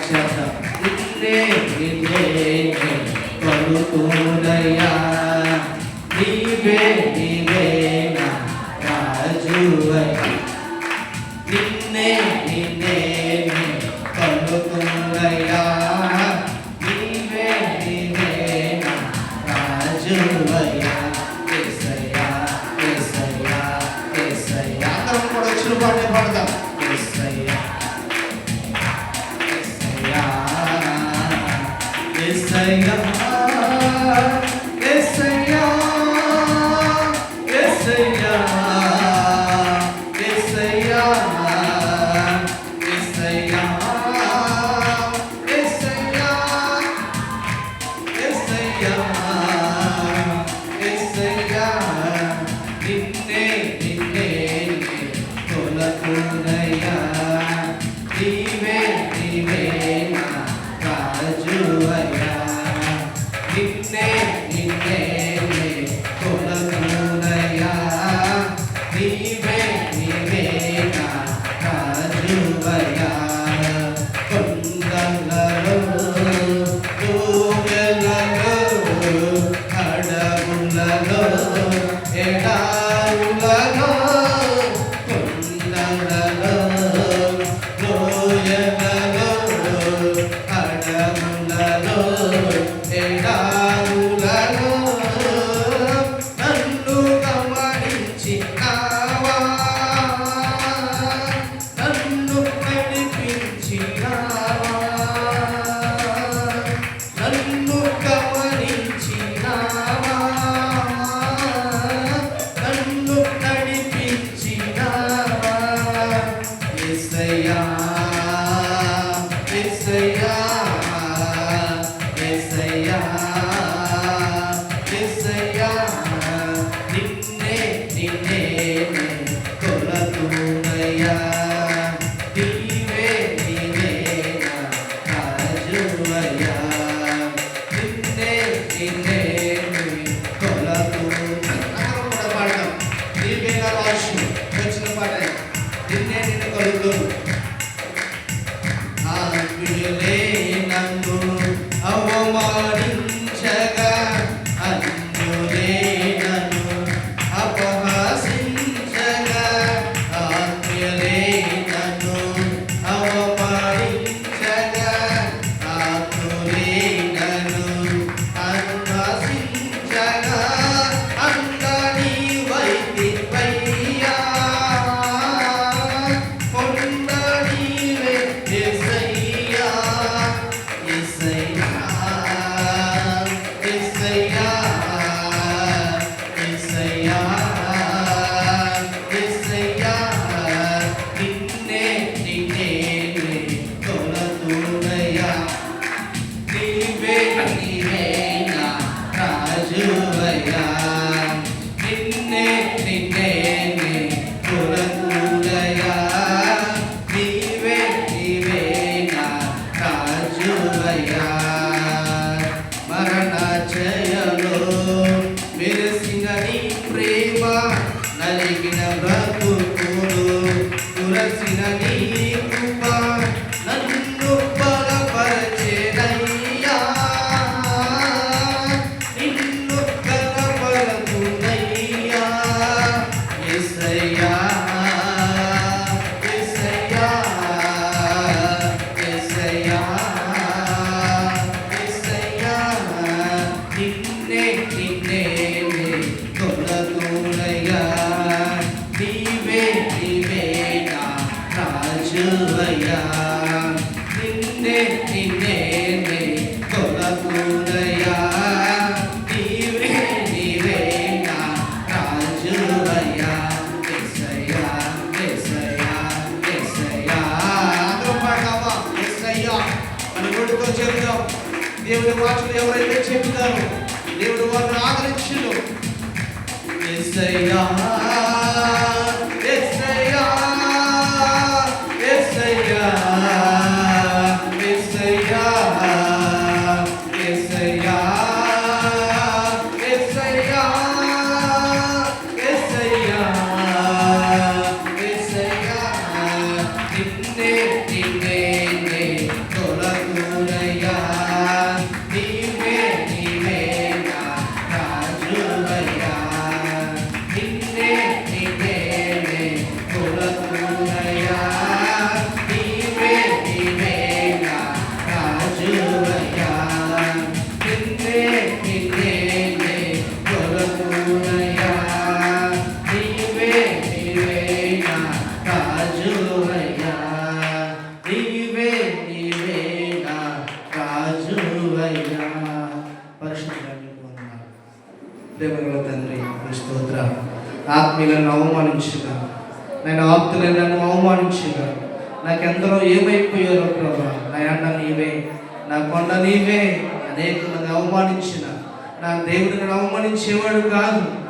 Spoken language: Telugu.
పక్షత ఇల్లే ఇల్లే పలుకుమ ஐயா final. నిన్నే నిన్నే తొలకూరయా నీవే నీవే నా రాజువయ్యా ఎస్సయ్యా ఎస్సయ్యా ఎస్సయ్యా అందరూ పాడతావా ఎస్సయ్యా అని కొడుకో చెబుతాం దేవుడి వాచకులు ఎవరైతే చెబుతారో దేవుడు వారిని ఆదరించును. ఎస్సయ్యా você. ప్రేమగల తండ్రి స్తోత్ర. ఆత్మీయులను అవమానించగా నేను ఆప్తులను అవమానించగా నాకెందరో ఏమైపోయారో ప్రభా నా అన్న నీవే నా కొండ నీవే. అనేక నన్ను అవమానించిన. నా దేవుడిని అవమానించేవాడు కాదు.